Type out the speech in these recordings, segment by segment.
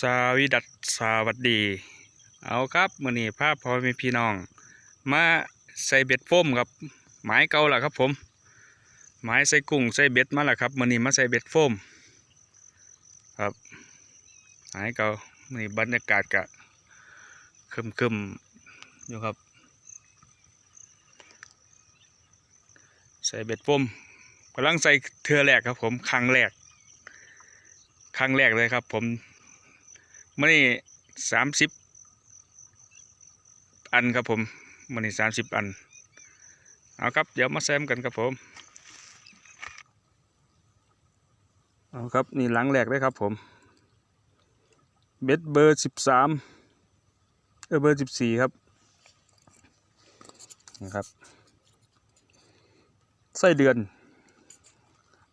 สวีดัสสวัสดี เอาครับมือนี้พาพ่อม่พี่น้อง มาใส่เบ็ดโฟมครับหมายเก่าล่ะครับผมหมายใส่กุ้งใส่เบ็ดมาแล้วครับมือนี้มาใส่เบ็ดโฟมครับหมายเก่ามือนี้บรรยากาศกะคึมๆอยู่ครับ ใส่เบ็ดโฟมกำลังใส่เทือแรกครับผมครั้งแรกครั้งแรกเลยครับผม มื่อนี้สามสิบอันครับผมมื่อนี้สามสิบอัน เอาครับ เดี๋ยวมาแซมกันครับผม เอาครับนี่หลังแรกเลยครับผม เบ็ดเบอร์สิบสามเออเบอร์สิบสี่ครับนี่ครับไส้เดือน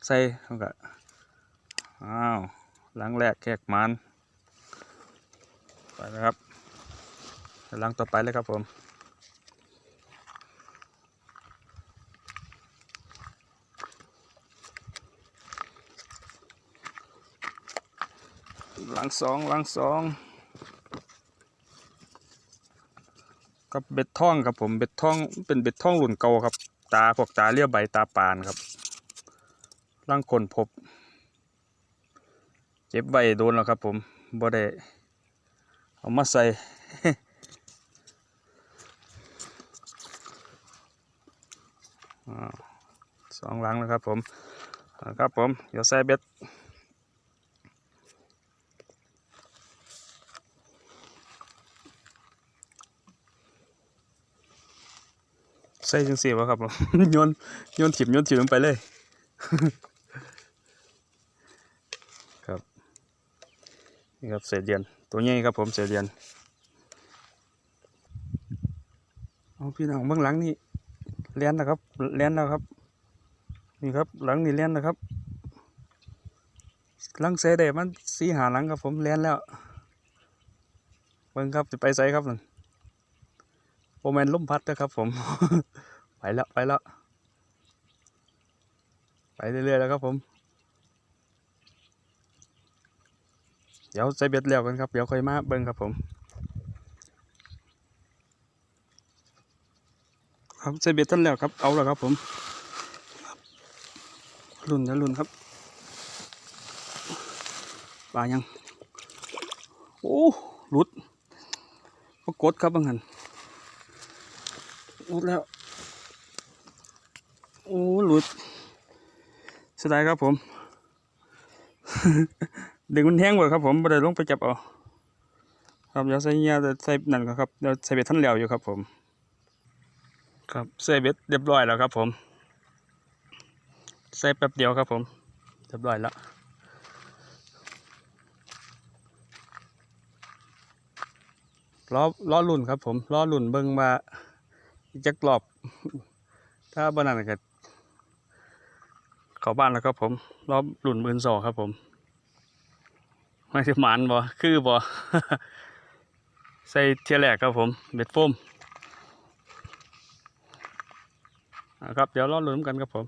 ใส่เขาก็อ้าวหลังแรกแขกมัน ไปแล้วครับลังต่อไปเลยครับผมลังสองลังสองกับเบ็ดท่องครับผมเบ็ดท่องเป็นเบ็ดท่องรุ่นเก่าครับ ตาพวกตาเลี้ยวใบตาปานครับร่างคนพบ เจ็บไว้โดนแล้วครับผมบ่ได้ เอามาใส่สองหลังนะครับผมครับผม เดี๋ยวใส่เบ็ดใส่จังสีวะครับผมโยนโยนถิ่มโยนถิ่มลงไปเลย ครับ นี่ครับเศษเดียน ตัวใหญ่ครับผมเศษเดียนเอาพี่น้องเบื้องหลังนี่เลี้ยนนะครับเลี้ยนแล้วครับ นี่ครับหลังนี่เลี้ยนนะครับหลังเสได้มันสีหาหลังครับผมเลี้ยนแล้วเบิ่งครับจะไปใส่ครับนั่นโอแมนล่มพัดนะครับผม ไปแล้วไปแล้วไปเรื่อยๆแล้วครับผม เดี๋ยวใส่เบ็ดแล้วกันครับ เดี๋ยวค่อยมาเบิ่งครับผม ครับใส่เบ็ดท่านแล้วครับ เอาแล้วครับผมรุ่นแล้วรุ่นครับปลายัง โอ้หลุดปรากฏครับบางหันหลุดแล้ว โอ้หลุดเสียดายครับผม ดึงมันแห้งหมดครับผมไม่ได้ลงไปจับเอาครับเดี๋ยวใส่เงี้ยใส่นั่นก่อนครับเดี๋ยวใส่เบ็ดท่านแล้วอยู่ครับผมครับใส่เบ็ดเรียบร้อยแล้วครับผมใส่แป๊บเดียวครับผมเรียบร้อยแล้วล้อล้อลุ่นครับผมล้อลุ่นเบิ่งว่าจะกรอบ ถ้าบ้านนั้นก็เข้าบ้านแล้วครับผมล้อลุ่นมืนสองครับผม ไม่ใช่หมันบ่คือบ่ใส่เทียแรกครับผมเบ็ดโฟมอ่าครับเดี๋ยวรอลุ้นกันครับผม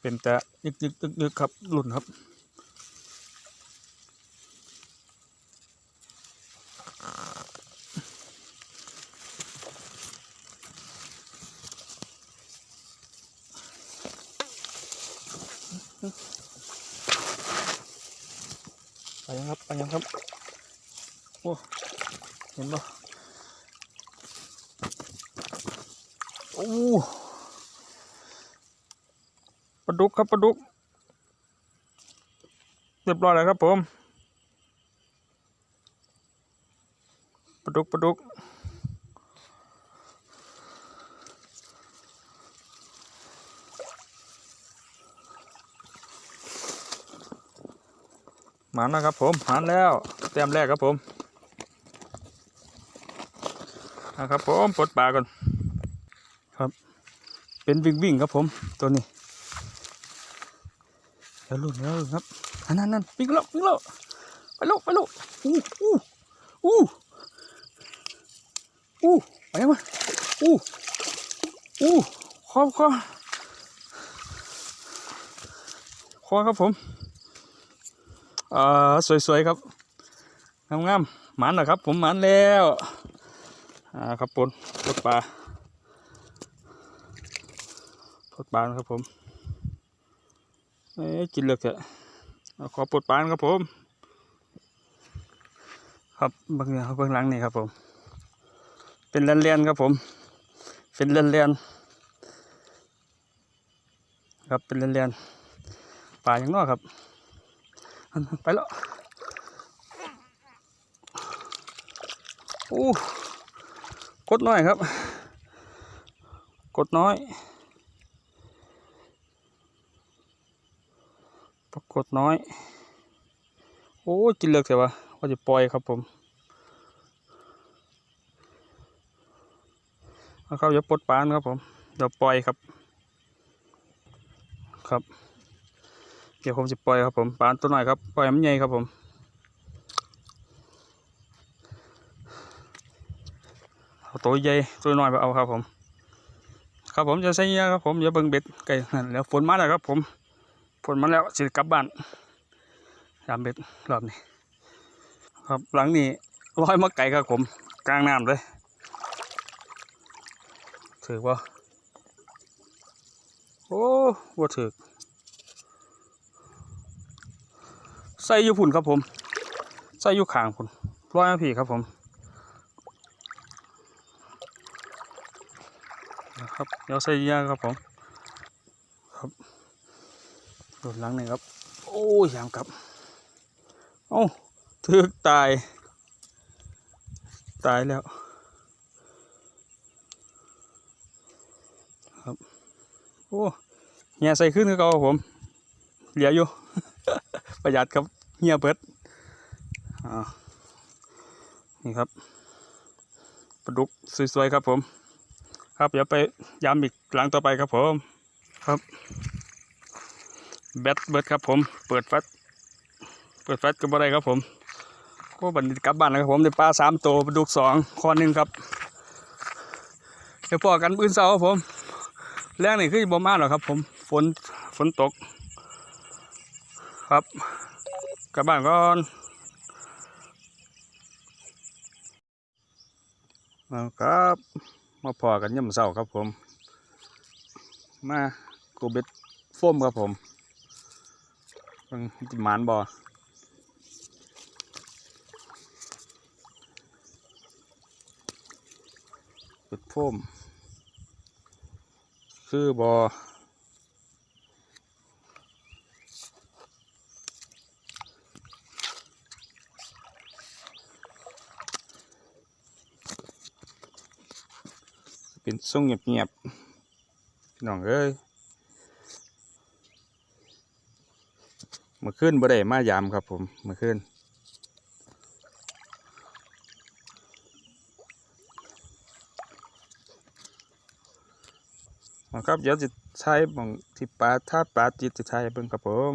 เป็นแต่ยึกยึกยึกยึกครับหลุ่นครับ ยังครับไปยังครับโอ้เห็นปะโอ้ปลาดุกครับปลาดุกเรียบร้อยแล้วครับผมปลาดุกปลาดุก หมันนะครับผมหมันแล้วแต้มแรกครับผมนะครับผมปลดปลาก่อนครับ เป็นวิ่งวิ่งครับผมตัวนี้เดี๋ยวลุ่นแล้วครับอันนั้นนั่นวิ่งแล้ววิ่งแล้วไปลูกไปลูกอู้อู้อู้อู้ไปยังมาอู้อู้คอคอคอครับผม อ่าสวยๆครับงามๆหมันนะครับ ผมหมันแล้วอ่าครับปนปลดปลาปลดปลานะครับผมเอ๊กินเลือกเถอะขอปลดปลานะครับผม ครับเบางอย่างครับเบื้องหลังนี่ครับผม เป็นเลียนๆครับผม เป็นเลียนๆครับเป็นเลียนๆป่าอย่างนอกครับ ไปแล้วโอ้กดน้อยครับ กดน้อยปรากฏน้อย โอ้จิเลือกเสียวะว่าจะปล่อยครับผมเอาครับอย่าปลดปานครับผมเดี๋ยวปล่อยครับ ครับ เดี๋ยวผมจะปล่อยครับผมปลาตัวหน่อยครับปล่อยมันใหญ่ครับผมเอาตัวใหญ่ตัวน้อยไปเอาครับผม ครับผมจะใส่เงี้ยครับผมอย่าเบิ่งเบ็ดไก่นั่นแล้วฝนมาแล้วครับผมฝนมาแล้วสิกลับบ้านยามเบ็ดรอบนี้ ครับหลังนี้ลอยมาไก่ครับผมกลางน้ำเลยถือว่าโอ้ว่าถือ ใส่อยู่พุ่นครับผม ใส่อยู่ขางพุ่นร้อยพี่ครับผมนะครับเดี๋ยวใส่ยาครับผมครับโดดหลังหนึ่งครับ โอ้ยยามครับเอ้ถึกตาย ตายแล้วครับโอ้เงียใส่ขึ้นคือเก่าผม เหลืออยู่ ประหยัดครับ เฮียเบิดอ่านี่ครับปลาดุกสวยๆครับผม ครับเดี๋ยวไปย้ำอีกหลังต่อไปครับผมครับแบตเบิร์ดครับผม เปิดแฟตเปิดแฟตก็บ่ได้ครับผมก็บันกลับบ้านแล้วครับผมได้ปลาสามตัวปลาดุกสองคอหนึ่งครับ เดี๋ยวพอกันปืนเสาครับผมแรงนี่คือบ่มาหรอกครับ ผมฝนฝนตก ครับ กลับบ้านก่อนเอาครับ มาพอกันย่ำเสาครับผม มากูเบ็ดโฟมครับผมเบิ่งจิหมานบอเบ็ดฟมคือบอ ส่งเงียบๆพี่น้องเอ้ยมื่อคืนบ่ได้มายามครับผมมื่อคืนเอาครับเดี๋ยวจะใช้บองที่ปลาถ้าปลาจิตจะใช้เบิ่งครับผม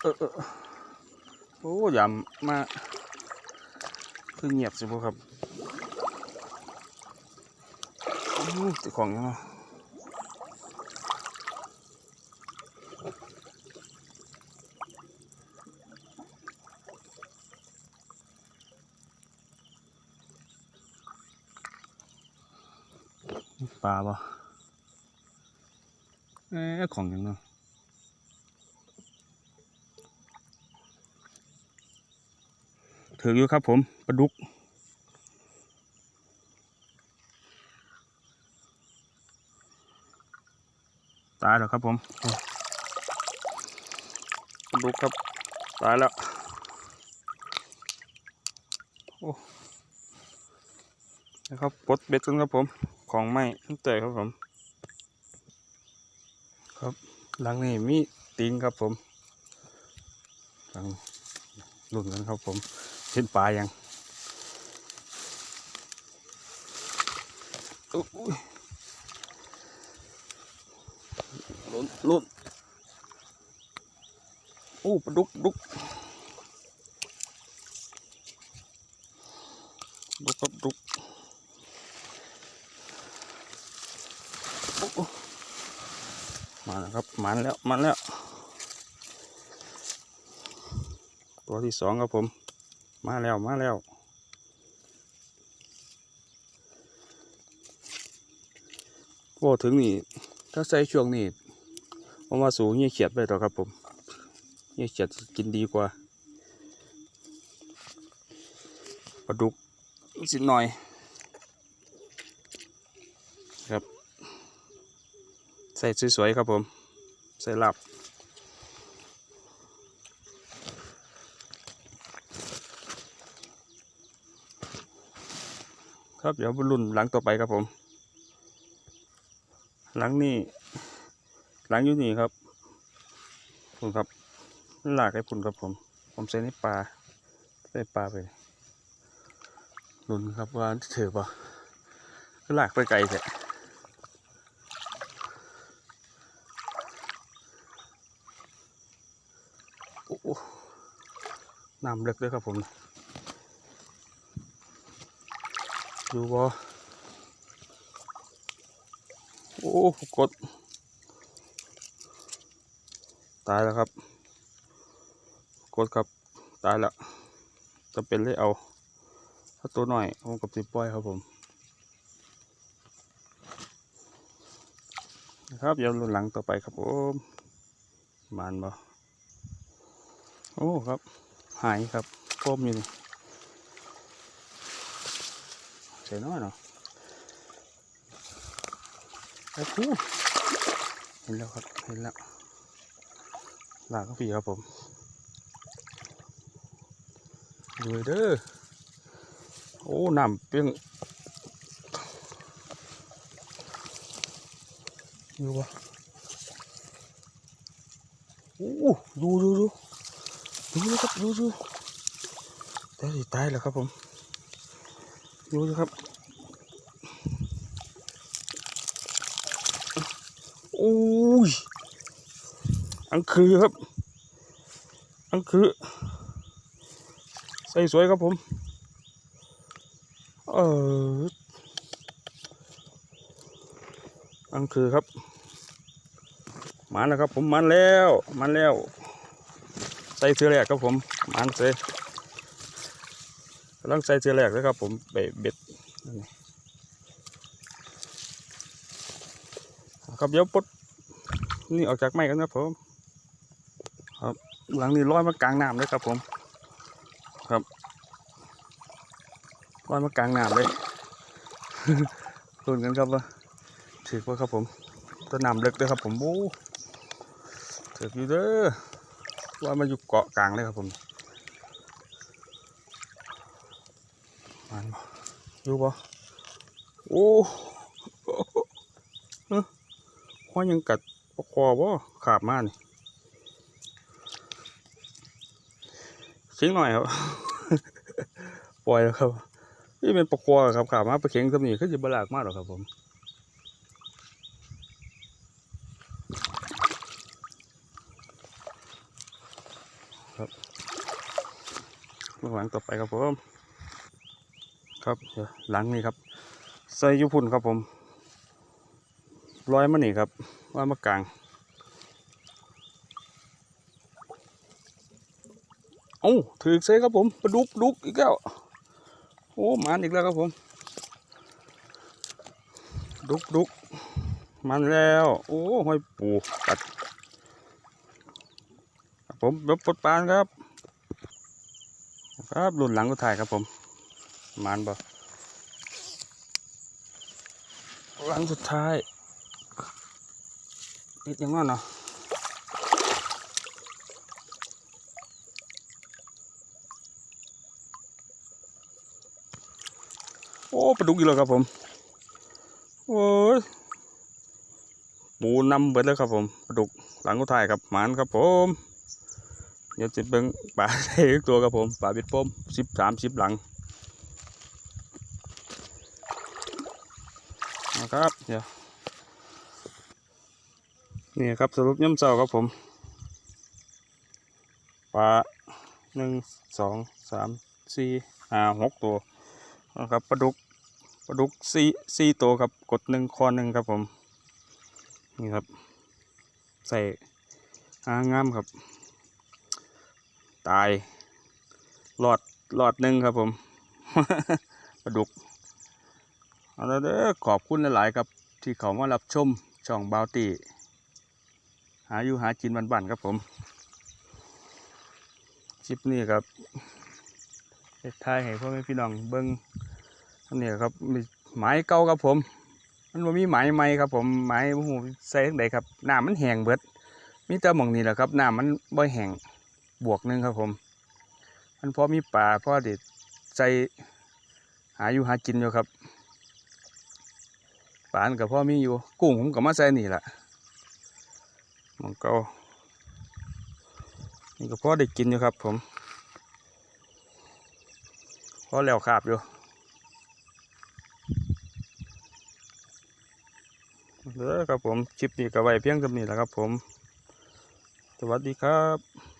เออโอ้ยามมา คือเงียบสิพวกครับจ้าของยังไงปลาปะเอ๊ะของยังไง ถืออยู่ครับผมปลาดุกตายแล้วครับผมปลาดุกครับ ตายแล้วโอ้นะครับปลดเบ็ดกันครับผมของไหม้ตั้งแต่ครับผม ครับหลังนี้มีตีนครับผมหลังรุ่นกันครับผม ห็นปลายังลุ้นลุ้นโอ้ปลาดุกดุกดุกครับดุกโอ้โอ้นะครับมันแล้วมันแล้ว ตัวที่สองครับผม มาแล้วมาแล้วโอ้ถึงนี่ ถ้าใส่ช่วงนี้ผมว่าสูงเงี้ยเขียดไปต่อครับผมเงี้ยเขียดกินดีกว่าปลาดุกสิหน่อย ครับ ใส่สวยๆครับผม ใส่หลับ ครับ เดี๋ยวรรลุนหลังต่อไปครับผม หลังนี้ หลังอยู่นี่ครับคุณครับลากให้พุ่นครับผม ผมใส่ในปลาใส่ปลาไปลุ้นครับว่าถือปะลากไปไกลแท้น้ำเลึกเลยครับผม ดูบ่โอ้กด ตายแล้วครับ กดครับ ตายแล้วจะเป็นเลยเอาถ้าตัวหน่อยผมกับสิปล่อยครับผมนะครับเดี๋ยวรุ่นหลังต่อไปครับผมมานบ่โอ้ครับ หายครับโคมอยู่นี่ ใส่น้อยเนาะไอ้คูเห็นแล้วครับ เห็นแล้วลากก็ปีครับผมดูเด้อ โอ้น้ำเปียงอยู่วะโอ้ดูดูดูดูนะครับดูดูแต่สิตายแล้วครับผม ดูสิครับ โอ้ย อังคือครับ อังคือ ใส่สวยครับผม เออ อังคือครับ มันแล้วครับผมมันแล้ว มันแล้ว ใส่เสื้อแรกครับผม มันเสำลังใส่เสื้อแรกเลยครับ ผมเบ็ดครับเดี๋ยวปดนี่ออกจากไม้กันครับผมครับหลังนี้ลอยมากลางน้ำเลยครับผม ครับลอยมากลางน้ำเลยลุ้นกันครับว่าถือว่าครับผมตัวน้ำเล็กเลยครับผมโอ้ถืออยู่เด้อลอยมาอยู่เกาะกลางเลยครับผมมันบ่ อยู่บ่โอ้ห้อยยังกัดปลาคอบ่ขาบมานี่เข็งหน่อยครับ ปล่อยแล้วครับ นี่เป็นปลาคอครับขาบมาปลาเข็งสำนีคือจะบลากมากหรอครับผมครับหลังต่อไปครับผม ครับหลังนี้ครับใส่ยุพุ่นครับผมร้อยมานี่ครับร้อยมากลางเอ้ถือเซครับผมปลาดุกดุกอีกแล้วโอ้หมันอีกแล้วครับผม ดุกดุกมันแล้ว โอ้ห้อยปูกัดผมแบบปลดปานครับ ครับรุ่นหลังก็ถ่ายครับผม มันบ่หลังสุดท้ายติดยังงั้นเนาะโอ้ปลาดุกอีกแล้วครับผมโอ้ยปูนำเบิดแล้วครับผมปลาดุกหลังก็ถ่ายครับหมานครับผมเดี๋ยวจะเบิ่งปลาได้อีกตัวครับผมปลาเบ็ดป้มสิบสามสิบหลัง นะครับเดี๋ยวนี่ครับสรุปย่ำเจ้าครับผมปลาหนึ่งสองสามสี่ห้าหกตัวนะครับปลาดุกปลาดุกสี่สี่ตัวครับกดหนึ่งคอหนึ่งครับผมนี่ครับ ใส่หางามครับ ตายหลอดหลอดหนึ่งครับผมปลาดุก เอาละเด้อขอบคุณหลายๆครับที่เขามารับชมช่องบาวตีหาอยู่หากินบ้านๆครับผมคลิปนี้ครับเฮ็ดทายให้พ่อแม่พี่น้องเบิ้งอันนี้ครับมีหมายเก่าครับผม มันมีหมายใหม่ครับผมหมายหูใส่จั่งใดครับน้ำมันแห้งเบิดมีแต่หม่องนี้แหละครับน้ำมันบ่แห้งบวกหนึงครับผม มันพอมีปลาพอเด็ดใส่หาอยู่หากินอยู่ครับ ปานกับพ่อมีอยู่ กุ้งผมก็มาใส่นี่แหละมองก่านี่ก็พอได้กินอยู่ครับ ผมพอแล้วขาบอยู่เด้อครับผมคลิปนี้ก็ไว้เพียงเท่านี้แหละครับผม สวัสดีครับ